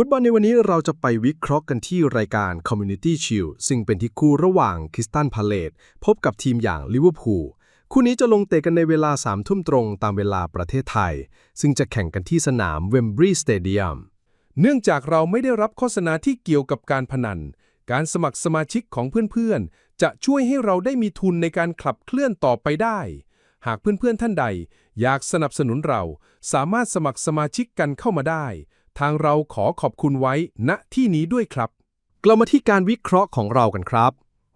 ฟุตบอลในวันนี้เราจะไปวิเคราะห์กันที่รายการ Community Shield ซึ่งเป็นที่คู่ระหว่างคริสตันพาเลตพบกับทีมอย่างลิเวอร์พูลคู่นี้จะลงเตะกันในเวลา3ทุ่มตรงตามเวลาประเทศไทย ซึ่งจะแข่งกันที่สนามเวมบรีสเตเดียมเนื่องจากเราไม่ได้รับโฆษณาที่เกี่ยวกับการพนัน การสมัครสมาชิกของเพื่อนๆ จะช่วยให้เราได้มีทุนในการขับเคลื่อนต่อไปได้ หากเพื่อนๆท่านใด อยากสนับสนุนเราสามารถสมัครสมาชิกกันเข้ามาได้ ทางเราขอขอบคุณไว้ณที่นี้ด้วยครับ กลับมาที่การวิเคราะห์ของเรากันครับ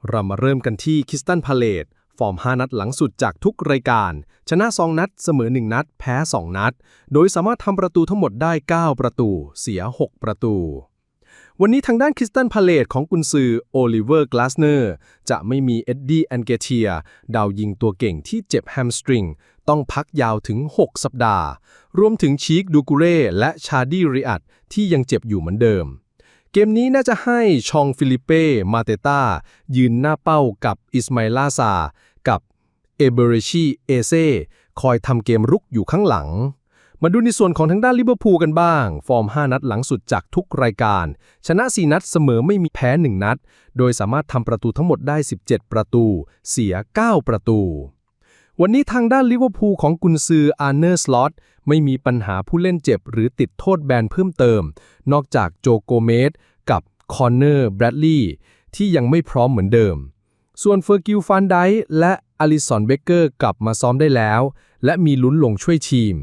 เรามาเริ่มกันที่คิสตันพาเลตฟอร์ม 5 นัดหลังสุดจากทุกรายการ ชนะ 2 นัด เสมอ 1 นัด แพ้ 2 นัด โดยสามารถทำประตูทั้งหมดได้ 9 ประตู เสีย 6 ประตู วันนี้ทางด้านคริสตันพาเลตของกุนซือโอลิเวอร์กลาสเนอร์จะไม่มีเอ็ดดี้แอนเกเทียดาวยิงตัวเก่งที่เจ็บแฮมสตริง ต้องพักยาวถึง 6 สัปดาห์ รวมถึงชีคดูกูเร่และชาดีริอัตที่ยังเจ็บอยู่เหมือนเดิม เกมนี้น่าจะให้ชองฟิลิเป้มาเตต้ายืนหน้าเป้ากับอิสมาอิลาซา กับเอเบเรชีเอเซคอยทำเกมรุกอยู่ข้างหลัง มาดูในส่วนของทางด้านลิเวอร์พูลกันบ้าง ฟอร์ม 5 นัดหลังสุดจากทุกรายการ ชนะ 4 นัดเสมอไม่มีแพ้ 1 นัด โดยสามารถทำประตูทั้งหมดได้ 17 ประตู เสีย 9 ประตู วันนี้ทางด้านลิเวอร์พูลของกุนซืออาร์เนอร์สลอตไม่มีปัญหาผู้เล่นเจ็บหรือติดโทษแบนเพิ่มเติม นอกจากโจโกเมสกับคอนเนอร์แบรดลีย์ที่ยังไม่พร้อมเหมือนเดิม ส่วนเฟอร์กิลฟันไดและอลิสันเบเกอร์กลับมาซ้อมได้แล้ว และมีลุ้นลงช่วยทีม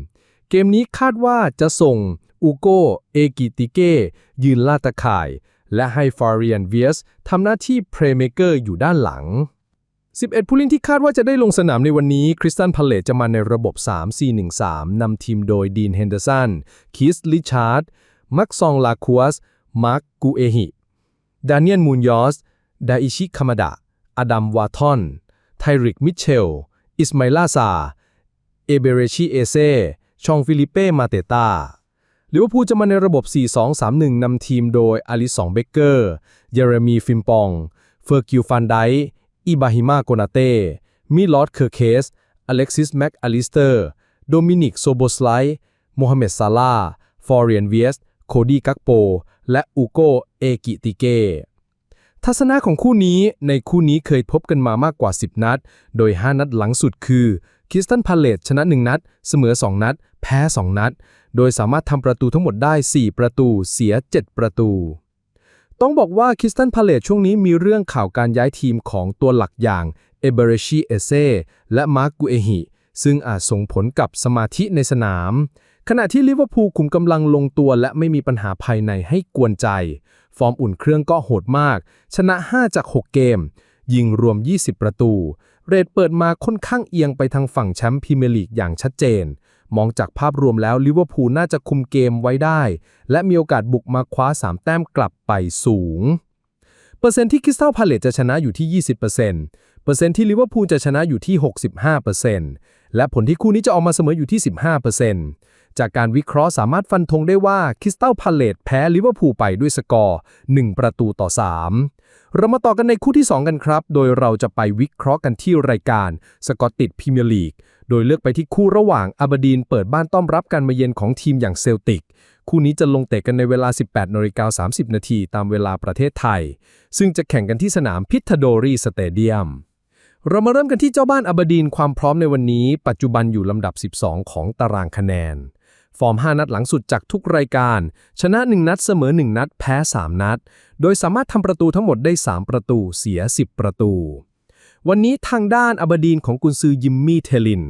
เกมนี้คาดว่าจะส่งอูโกเอกิติเกยืนลาตะข่าย และให้ฟาเรียนเวียสทำหน้าที่เพลย์เมเกอร์อยู่ด้านหลัง 11 ผู้เล่นที่คาดว่าจะได้ลงสนามในวันนี้ คริสตันพาเลตจะมาในระบบ 3-4-1-3 นำทีมโดยดีนเฮนเดอร์สัน คิสลิชาร์ด มักซองลาคัวส มาร์กกูเอฮิดานิเอลมูนยอส ดาอิชิคามาดะ อดัมวาทอน ไทริกมิเชล อิสมาอิลาซา เอเบเรชิเอเซ ชองฟิลิเป้ มาเตตาลิเวอร์พูลจะมาในระบบ 4-2-3-1 นำทีมโดยอลิสองเบเกอร์ เยเรมีฟิมปอง เฟอร์กิลฟันไดอิบาฮิมาโกนาเต้ มิลอดเคอร์เคส อเล็กซิสแม็กอลิสเตอร์ โดมินิกโซโบสไลโมฮัมเหม็ดซาลาฟอร์เรียนเวียส โคดีกักโป และอูโกเอกิติเกทัศนะของคู่นี้ในคู่นี้เคยพบกันมามากกว่า 10 นัด โดย 5 นัดหลังสุดคือคิสตันพาเลตชนะ 1 นัด เสมอ 2 นัด แพ้ 2 นัด โดยสามารถทำประตูทั้งหมดได้ 4 ประตู เสีย 7 ประตู ต้องบอกว่าคิสตันพาเลตช่วงนี้มีเรื่องข่าวการย้ายทีมของตัวหลักอย่างเอเบเรชีเอเซและมาร์กกูเอฮิซึ่งอาจส่งผลกับสมาธิในสนาม ขณะที่ลิเวอร์พูลคุมกำลังลงตัวและไม่มีปัญหาภายในให้กวนใจ ฟอร์มอุ่นเครื่องก็โหดมาก ชนะ 5 จาก 6 เกม ยิงรวม 20 ประตู เรทเปิดมาค่อนข้างเอียงไปทางฝั่งแชมป์พรีเมียร์ลีกอย่างชัดเจน มองจากภาพรวมแล้วลิเวอร์พูลน่าจะคุมเกมไว้ได้ และมีโอกาสบุกมาคว้า 3 แต้มกลับไปสูง เปอร์เซ็นต์ที่คริสตัลพาเลตจะชนะอยู่ที่ 20%เปอร์เซ็นต์เปอร์เซ็นต์ที่ลิเวอร์พูลจะชนะอยู่ที่ 65%และผลที่คู่นี้จะออกมาเสมออยู่ที่ 15%จากการวิเคราะห์สามารถฟันธงได้ว่าคริสตัลพาเลตแพ้ลิเวอร์พูลไปด้วยสกอร์ 1 ประตูต่อ 3 เรามาต่อกันในคู่ที่ 2 กันครับ โดยเราจะไปวิเคราะห์กันที่รายการสกอตติดพรีเมียร์ลีก โดยเลือกไปที่คู่ระหว่างอาบดีนเปิดบ้านต้อนรับการมาเยือนของทีมอย่างเซลติก คู่นี้จะลงเตะกันในเวลา 18นาฬิกา30 นาทีตามเวลาประเทศไทย ซึ่งจะแข่งกันที่สนามพิทโดรีสเตเดียม เรามาเริ่มกันที่เจ้าบ้านอาบดีนความพร้อมในวันนี้ ปัจจุบันอยู่ลำดับ 12 ของตารางคะแนน ฟอร์ม 5 นัดหลังสุดจากทุกรายการ ชนะ 1 นัดเสมอ 1 นัด แพ้ 3 นัด โดยสามารถทำประตูทั้งหมดได้ 3 ประตู เสีย 10 ประตู วันนี้ทางด้านอาบดีนของกุนซือยิมมี่เทลิน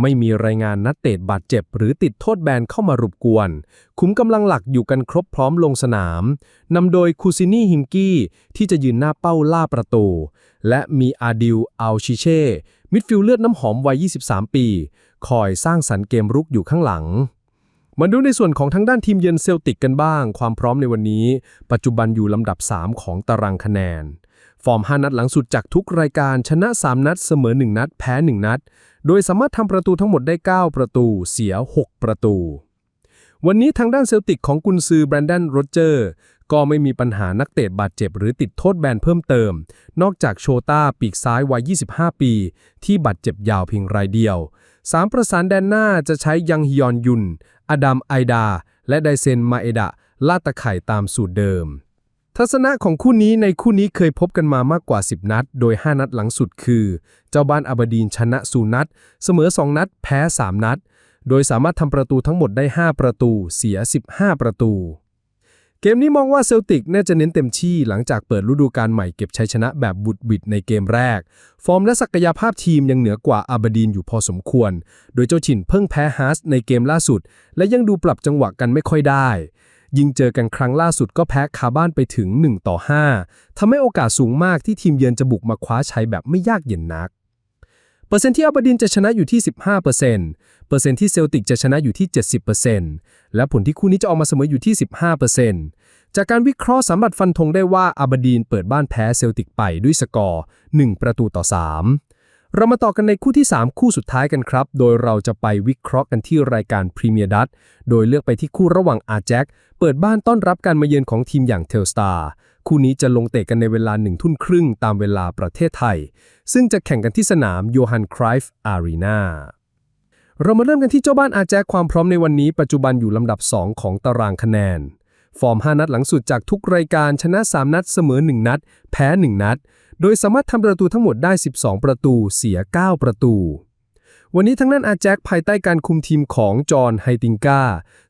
ไม่มีรายงานนักเตะบาดเจ็บ หรือติดโทษแบนเข้ามารบกวน คุ้มกำลังหลักอยู่กันครบพร้อมลงสนาม นำโดยคูซินี่ฮิมกี้ที่จะยืนหน้าเป้าล่าประตู และมีอาดิลอัลชิเช่มิดฟิลเลือดน้ำหอมวัย 23 ปี คอยสร้างสรรค์เกมรุกอยู่ข้างหลัง มาดูในส่วนของทางด้านทีมเยือนเซลติกกันบ้าง ความพร้อมในวันนี้ ปัจจุบันอยู่ลำดับ 3 ของตารางคะแนน ฟอร์ม 5 นัดหลังสุดจากทุกรายการชนะ 3 นัด เสมอ 1 นัด แพ้ 1 นัด โดยสามารถทำประตูทั้งหมดได้ 9 ประตู เสีย 6 ประตู วันนี้ทางด้านเซลติกของกุนซือแบรนด o นโรเจอร์ก็ไม่มีปัญหานักเตะบาดเจ็บหรือติดโทษแบนเพิ่มเติม นอกจากโชต้าปีกซ้ายวัย 25 ปี ที่บาดเจ็บยาวเพียงรายเดียว สามประสานแดนหน้าจะใช้ยังฮยอนยุน อดัมไอดา และไดเซนมาเอดะลาดตะไข่ตามสูตรเดิม ทัศนะของคู่นี้ในคู่นี้เคยพบกันมามากกว่า 10 นัด โดย 5 นัดหลังสุดคือ เจ้าบ้านอาบดีนชนะสูนัด เสมอ 2 นัด แพ้ 3 นัด โดยสามารถทำประตูทั้งหมดได้ 5 ประตู เสีย 15 ประตู เกมนี้มองว่าเซลติกน่าจะเน้นเต็มที่หลังจากเปิดฤดูกาลใหม่เก็บชัยชนะแบบบุดบิดในเกมแรก ฟอร์มและศักยภาพทีมยังเหนือกว่าอาบดีนอยู่พอสมควร โดยเจ้าฉินเพิ่งแพ้ฮาร์สในเกมล่าสุด และยังดูปรับจังหวะกันไม่ค่อยได้ ยิงเจอกันครั้งล่าสุดก็แพ้คาบ้านไปถึง 1 ต่อ 5ทำให้โอกาสสูงมากที่ทีมเยือนจะบุกมาคว้าชัยแบบไม่ยากเย็นนัก เปอร์เซ็นต์ที่อาบดีนจะชนะอยู่ที่ 15%เปอร์เซ็นต์เปอร์เซ็นต์ที่เซลติกจะชนะอยู่ที่ 70%และผลที่คู่นี้จะออกมาเสมออยู่ที่ 15%จากการวิเคราะห์สามารถฟันธงได้ว่าอาบดีนเปิดบ้านแพ้เซลติกไปด้วยสกอร์ 1 ประตูต่อ 3 เรามาต่อกันในคู่ที่ 3 คู่สุดท้ายกันครับ โดยเราจะไปวิเคราะห์กันที่รายการพรีเมียร์ดัตโดยเลือกไปที่คู่ระหว่างอาแจ็คเปิดบ้านต้อนรับการมาเยือนของทีมอย่างเทลสตาร์ คู่นี้จะลงเตะกันในเวลาหนึ่งทุ่มครึ่งตามเวลาประเทศไทย ซึ่งจะแข่งกันที่สนามโยฮันคร i ฟอารีนาเรามาเริ่มกันที่เจ้าบ้านอาแจ็คความพร้อมในวันนี้ปัจจุบันอยู่ลำดับ 2 ของตารางคะแนน ฟอร์ม 5 นัดหลังสุดจากทุกรายการชนะ 3 นัดเสมอ 1 นัด แพ้ 1 นัด โดยสามารถทำประตูทั้งหมดได้ 12 ประตู เสีย 9 ประตู วันนี้ทั้งนั้นอาแจ็คภายใต้การคุมทีมของจอห์นไฮติงกา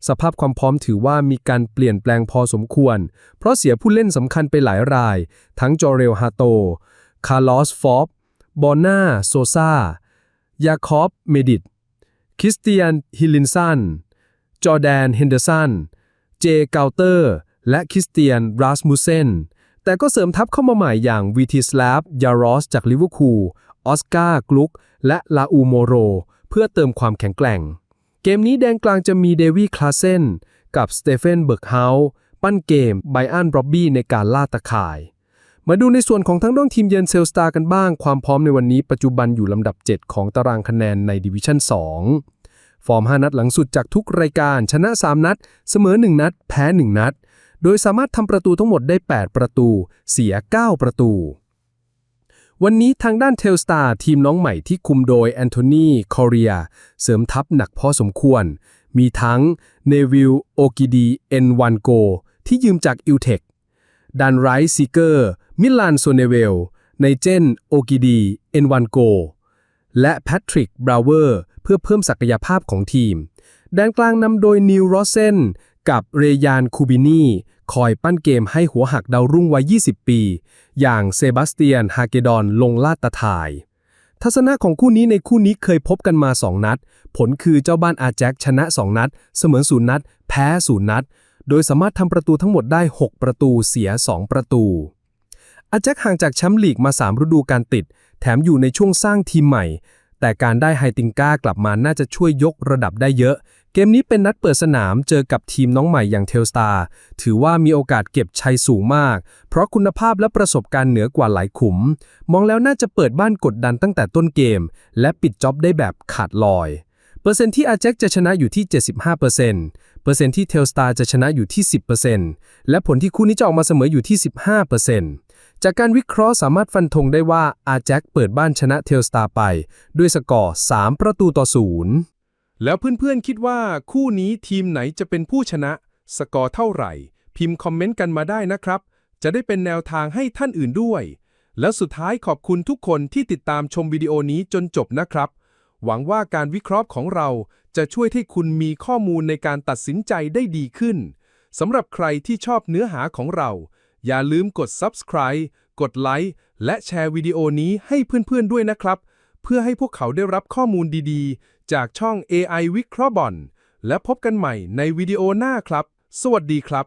สภาพความพร้อมถือว่ามีการเปลี่ยนแปลงพอสมควร เพราะเสียผู้เล่นสำคัญไปหลายราย ทั้งจอเรลฮาโต คาร์ลอสฟอบบอน่าโซซายาคอบเมดิต คริสเตียนฮิลินสัน จอแดนเฮนเดอร์สัน เจเกาเตอร์ และคริสเตียนราสมุเซนแต่ก็เสริมทัพเข้ามาใหม่อย่างวีทีสลาฟยารอสจากลิเวอร์พูล ออสการ์กลุก และลาอูโมโร เพื่อเติมความแข็งแกร่ง เกมนี้แดงกลางจะมีเดวี่คลาเซนกับสเตเฟนเบิร์กเฮาปั้นเกมไบอันบรอบบี้ในการล่าตะข่าย มาดูในส่วนของทั้งด้านทีมเยือนเซลสตาร์กันบ้าง ความพร้อมในวันนี้ปัจจุบันอยู่ลำดับ 7 ของตารางคะแนนในดิวิชั่น 2 ฟอร์ม 5 นัดหลังสุดจากทุกรายการ ชนะ 3 นัด เสมอ 1 นัด แพ้ 1 นัด โดยสามารถทำประตูทั้งหมดได้ 8 ประตู เสีย 9 ประตู วันนี้ทางด้านเทลสตาร์ทีมน้องใหม่ที่คุมโดยแอนโทนีคอเรีย เสริมทัพหนักพอสมควร มีทั้งเนวิลโอกิดีเอ็นวันโกที่ยืมจากอิลเทคดันไรซ์ซีเกอร์ มิลานโซเนเวลในเจนโอกิดีเอ็นวันโก และแพทริกบราวเวอร์ เพื่อเพิ่มศักยภาพของทีมแดนกลางนำโดยนิวโรเซน กับเรยานคูบินีคอยปั้นเกมให้หัวหักดาวรุ่งวัย 20 ปี อย่างเซบาสเตียนฮาเกดอนลงลาดตะถ่าย ทัศนะของคู่นี้ในคู่นี้เคยพบกันมา 2 นัด ผลคือเจ้าบ้านอาแจ็คชนะ 2 นัด เสมอศูนย์นัด แพ้ศูนย์นัด โดยสามารถทำประตูทั้งหมดได้ 6 ประตูเสีย 2 ประตู อาแจ็คห่างจากแชมป์ลีกมา 3 ฤดูการติด แถมอยู่ในช่วงสร้างทีมใหม่แต่การได้ไฮติงก้ากลับมาน่าจะช่วยยกระดับได้เยอะ เกมนี้เป็นนัดเปิดสนามเจอกับทีมน้องใหม่อย่างเทลสตาร์ถือว่ามีโอกาสเก็บชัยสูงมาก เพราะคุณภาพและประสบการณ์เหนือกว่าหลายขุม มองแล้วน่าจะเปิดบ้านกดดันตั้งแต่ต้นเกม และปิดจ็อบได้แบบขาดลอย เปอร์เซ็นต์ที่อาแจ็คจะชนะอยู่ที่ 75%เปอร์เซ็นต์เปอร์เซ็นต์ที่เทลสตาร์จะชนะอยู่ที่ 10%และผลที่คู่นี้จะออกมาเสมออยู่ที่ 15%จากการวิเคราะห์สามารถฟันธงได้ว่าอาแจ็คเปิดบ้านชนะเทลสตาร์ไป ด้วยสกอร์ 3 ประตูต่อศูนย์ แล้วเพื่อนๆคิดว่าคู่นี้ทีมไหนจะเป็นผู้ชนะ สกอร์เท่าไหร่ พิมพ์คอมเมนต์กันมาได้นะครับ จะได้เป็นแนวทางให้ท่านอื่นด้วย แล้วสุดท้ายขอบคุณทุกคนที่ติดตามชมวิดีโอนี้จนจบนะครับ หวังว่าการวิเคราะห์ของเราจะช่วยให้คุณมีข้อมูลในการตัดสินใจได้ดีขึ้นสำหรับใครที่ชอบเนื้อหาของเรา อย่าลืมกด subscribe กดไลค์และแชร์วิดีโอนี้ให้เพื่อนๆด้วยนะครับ เพื่อให้พวกเขาได้รับข้อมูลดีๆ จากช่อง AI วิเคราะห์บอลและพบกันใหม่ในวิดีโอหน้าครับ สวัสดีครับ